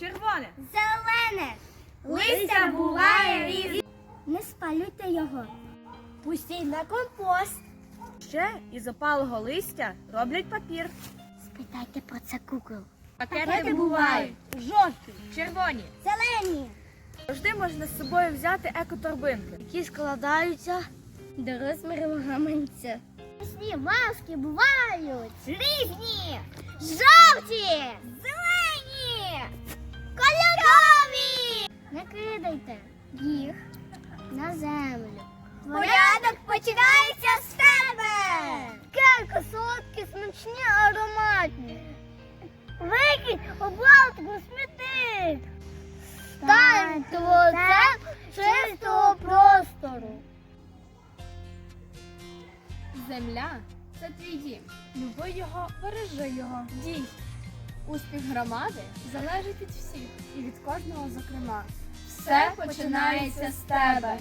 Червоне. Зелене. Листя буває різне. Не спалюйте його. Пустіть на компост. Ще із опалого листя роблять папір. Спитайте про це кукол. Пакети бувають жовті, червоні. Зелені. Завжди можна з собою взяти екоторбинки. Які складаються до розмірів гаманця. Різні маски бувають. Різні. Жовті. Кидайте їх на землю. Порядок починається з тебе. Келька солодкі, смачні, ароматні. Викинь обладку смітник. Стань творцем чистого простору. Земля це твій дім. Люби його, бережи його, дій. Успіх громади залежить від всіх і від кожного, зокрема. Все починається з тебе.